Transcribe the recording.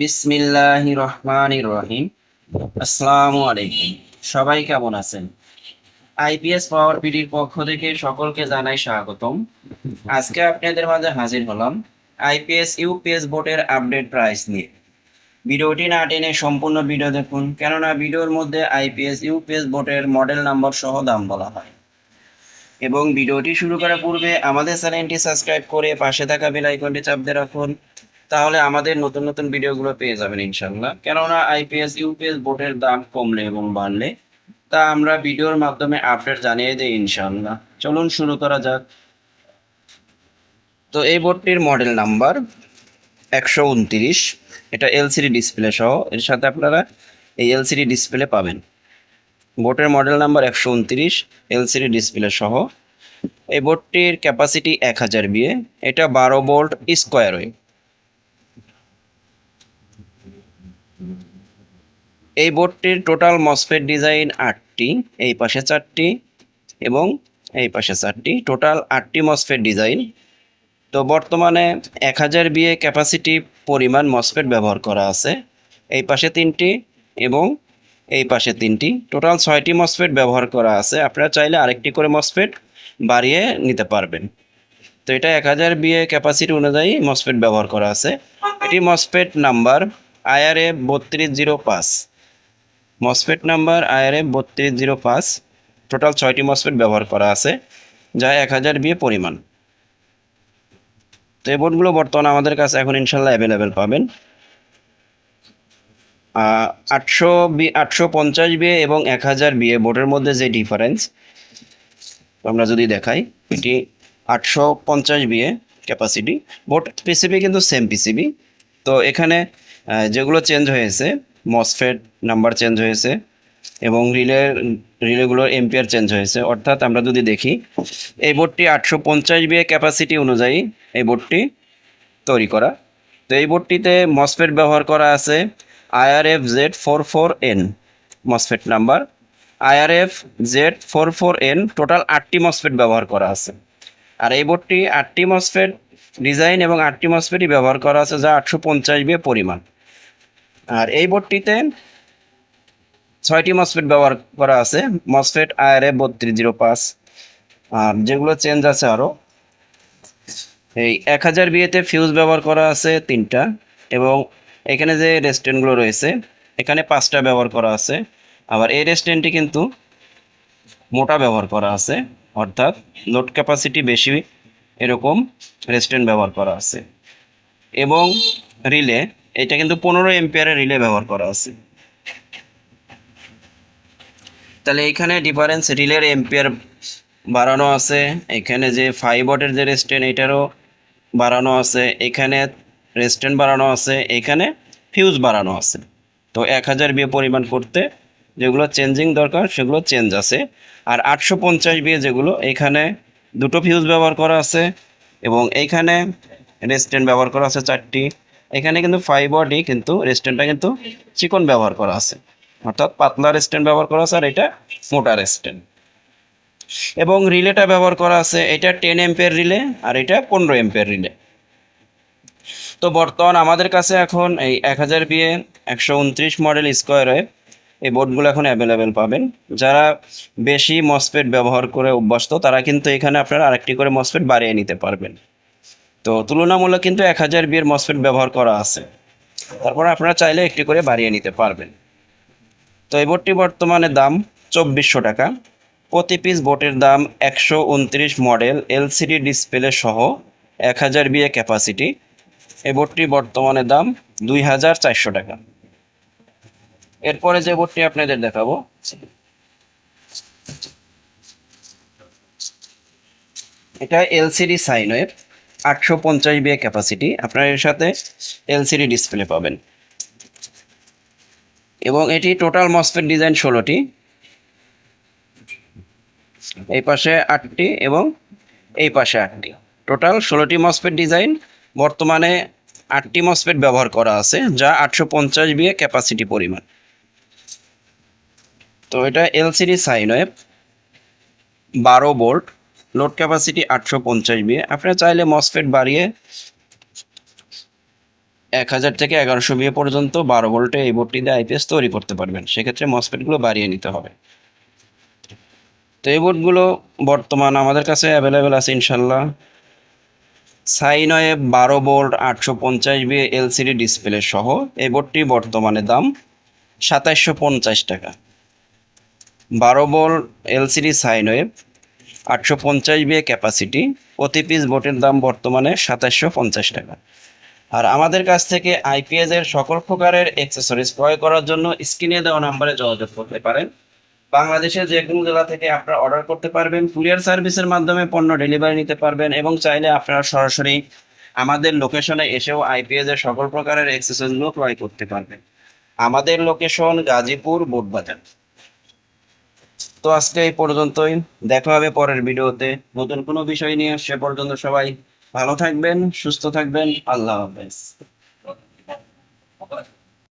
বিসমিল্লাহ রহমান রহিম আসসালামু আলাইকুম সবাই কেমন আছেন? আইপিএস পাওয়ার পিডির পক্ষ থেকে সকলকে জানাই স্বাগতম। আজকে আপনাদের মাঝে হাজির হলাম আইপিএস ইউপিএস বোর্ডের আপডেট প্রাইস নিয়ে। ভিডিওটি না টেনে সম্পূর্ণ ভিডিও দেখুন, কেননা ভিডিওর মধ্যে আইপিএস ইউপিএস বোর্ডের মডেল নাম্বার সহ দাম বলা হয়। এবং ভিডিওটি শুরু করার পূর্বে আমাদের চ্যানেলটি সাবস্ক্রাইব করে পাশে থাকা বেল আইকনটি চাপ দিয়ে রাখুন। তাহলে আমাদের নতুন নতুন ভিডিওগুলো পেয়ে যাবেন ইনশাল্লাহ কেননা আইপিএস ইউপিএস বোর্ডের দাম কমলে এবং বাড়লে, তা আমরা ভিডিওর মাধ্যমে আপডেট জানিয়ে দিই ইনশাল্লাহ চলুন শুরু করা যাক। তো এই বোর্ডটির মডেল নাম্বার একশো উনত্রিশ। এটা এলসিডি ডিসপ্লে সহ, এর সাথে আপনারা এই এলসিডি ডিসপ্লে পাবেন। বোর্ডের মডেল নাম্বার একশো উনত্রিশ এলসিডি ডিসপ্লে সহ। এই বোর্ডটির ক্যাপাসিটি এক হাজার বিয়ে এটা বারো বোল্ট স্কোয়ার ওয়েভ এই বোর্ডটির টোটাল মসফেট ডিজাইন আটটি, এই পাশে চারটি এবং এই পাশে চারটি। টোটাল আটটি মসফেট ডিজাইন। তো বর্তমানে এক হাজার বিয়ে ক্যাপাসিটি পরিমাণ মসফেট ব্যবহার করা আছে। এই পাশে তিনটি এবং এই পাশে তিনটি। টোটাল ছয়টি মসফেট ব্যবহার করা আছে। আপনারা চাইলে আরেকটি করে মসফেট বাড়িয়ে নিতে পারবেন। তো এটা এক হাজার বিয়ে ক্যাপাসিটি অনুযায়ী মসফেট ব্যবহার করা আছে। এটি মসফেট নাম্বার আইআরএ বত্রিশ জিরো পাঁচ। মসফেট নাম্বার আইআরএ বত্রিশ জিরো পাঁচ। টোটাল ছয়টি মসফেট ব্যবহার করা আছে, যা এক হাজার বিয়ে পরিমাণ। তো এই বোর্ডগুলো বর্তমানে আমাদের কাছে এখন ইনশাল্লাহ অ্যাভেলেবেল পাবেন। আটশো বি, আটশো পঞ্চাশ বিয়ে এবং এক হাজার বিয়ে বোর্ডের মধ্যে যে ডিফারেন্স আমরা যদি দেখাই, এটি আটশো পঞ্চাশ বিয়ে ক্যাপাসিটি বোর্ড পিসিবি কিন্তু সেম পিসিবি তো এখানে যেগুলো চেঞ্জ হয়েছে মসফেট নাম্বার চেঞ্জ হয়েছে এবং রিলের রিলেগুলোর এম্পিয়ার চেঞ্জ হয়েছে। অর্থাৎ আমরা যদি দেখি, এই বোর্ডটি আটশো পঞ্চাশ বিয়ে ক্যাপাসিটি অনুযায়ী এই বোর্ডটি তৈরি করা। তো এই বোর্ডটিতে মসফেট ব্যবহার করা আছে IRF Z four four N MOSFET number IRF Z four four N total আটটি মসফেট ব্যবহার করা আছে। আর এই বোর্ডটি আটটি মসফেট ডিজাইন এবং আটটি মসফেটই ব্যবহার করা আছে, যা আটশো পঞ্চাশ বিয়ে পরিমাণ। আর এই বোর্ডটিতে ছয়টি মসফেট ব্যবহার করা আছে। মসফেট আইআরএফ বত্রিশ জিরো পাঁচ। আর যেগুলো চেঞ্জ আছে আরও এই এক হাজার বিয়েতে ফিউজ ব্যবহার করা আছে তিনটা এবং এখানে যে রেস্টুরেন্টগুলো রয়েছে, এখানে পাঁচটা ব্যবহার করা আছে। আবার এই রেস্টুরেন্টটি কিন্তু মোটা ব্যবহার করা আছে, অর্থাৎ লোড ক্যাপাসিটি বেশি এরকম রেস্টুরেন্ট ব্যবহার করা আছে। এবং রিলে এটা কিন্তু পনেরো এম্পিয়ারের রিলে ব্যবহার করা আছে। তাহলে এখানে ডিফারেন্স রিলের এম্পিয়ার বাড়ানো আছে, এখানে যে ফাইভ ওয়াটের যে রেস্টুরেন্ট এটারও বাড়ানো আছে, এখানে রেস্টুরেন্ট বাড়ানো আছে, এখানে ফিউজ বাড়ানো আছে। তো এক হাজার বিয়ে পরিমাণ করতে যেগুলো চেঞ্জিং দরকার, সেগুলো চেঞ্জ আছে। আর আটশো পঞ্চাশ বিয়ে যেগুলো, এখানে দুটো ফিউজ ব্যবহার করা আছে এবং এইখানে রেস্টুরেন্ট ব্যবহার করা আছে চারটি। এখানে কিন্তু ওয়াটই কিন্তু রেস্টুরেন্টটা কিন্তু চিকন ব্যবহার করা আছে। অর্থাৎ পাতলা রেস্টুরেন্ট ব্যবহার করা আছে আর এটা মোটা রেস্টুরেন্ট এবং রিলেটা ব্যবহার করা আছে, এটা টেন এম্পের রিলে আর এটা পনেরো এম্পের রিলে তো বর্তমান আমাদের কাছে এখন এই এক হাজার বিয়ে একশো উনত্রিশ মডেল স্কোয়ারে এই বোর্ডগুলো এখন অ্যাভেলেবেল পাবেন। যারা বেশি মসফেট ব্যবহার করে অভ্যস্ত, তারা কিন্তু এখানে আপনারা আরেকটি করে মসফেট বাড়িয়ে নিতে পারবেন। তো তুলনামূলক কিন্তু এক হাজার বিয়ের মসফেট ব্যবহার করা আছে। তারপর আপনারা চাইলে একটি করে বাড়িয়ে নিতে পারবেন। তো এই বোর্ডটি বর্তমানে দাম চব্বিশশো টাকা। প্রতি পিস বোটের দাম একশো উনত্রিশ মডেল এলসিডি ডিসপ্লে সহ এক হাজার বিয়ে ক্যাপাসিটি। এই বোর্ডটি বর্তমানে দাম দুই হাজার চারশো টাকা। এরপরে যে বোর্ডটি আপনাদের দেখাবো। এটা এলসিডি সাইন ওয়েভ আটশো পঞ্চাশ বিয়ে ক্যাপাসিটি আপনার এর সাথে এলসিডি ডিসপ্লে পাবেন। এবং এটি টোটাল মসফেট ডিজাইন ষোলোটি। এই পাশে আটটি এবং এই পাশে আটটি। টোটাল ষোলোটি মসফেট ডিজাইন বর্তমানে আটটি মসফেট ব্যবহার করা আছে, যা আটশো পঞ্চাশ বিয়ে ক্যাপাসিটি পরিমাণ। তো এটা এলসিডি সাইন ওয়েভ বারো বোল্ট লোড ক্যাপাসিটি আটশো পঞ্চাশ বিয়ে আপনারা চাইলে মসফেট বাড়িয়ে এক হাজার থেকে এগারোশো বিয়ে পর্যন্ত বারো ভোল্টে এই বোর্ডটি দিয়ে আইপিএস তৈরি করতে পারবেন। সেক্ষেত্রে মসফেটগুলো বাড়িয়ে নিতে হবে। তো এই বোর্ডগুলো বর্তমান আমাদের কাছে অ্যাভেলেবেল আছে ইনশাল্লাহ সাইনয়ে বারো বোল্ট আটশো পঞ্চাশ বি এলসিডি ডিসপ্লে সহ এই বোর্ডটি বর্তমানে দাম সাতাইশশো পঞ্চাশ টাকা। বারো বোল্ট এলসিডি সাইনওয়েভ আটশো পঞ্চাশ বি ক্যাপাসিটি প্রতি পিস বোটের দাম বর্তমানে সাতাশশো পঞ্চাশ টাকা। আর আমাদের কাছ থেকে আইপিএস এর সকল প্রকারের অ্যাক্সেসরিজ ক্রয় করার জন্য স্ক্রিনে দেওয়া নাম্বারে যোগাযোগ করতে পারেন। বাংলাদেশের যে কোনো জেলা থেকে আপনারা অর্ডার করতে পারবেন কুরিয়ার সার্ভিসের মাধ্যমে পণ্য ডেলিভারি নিতে পারবেন এবং চাইলে আপনারা সরাসরি আমাদের লোকেশনে এসেও আইপিএস এর সকল প্রকারের অ্যাক্সেসরিজগুলো ক্রয় করতে পারবেন। আমাদের লোকেশন গাজীপুর বোটবাজার তো আজকে এই পর্যন্তই। দেখা হবে পরের ভিডিওতে। নতুন কোনো বিষয় নিয়ে সে পর্যন্ত সবাই ভালো থাকবেন, সুস্থ থাকবেন। আল্লাহ হাফেজ।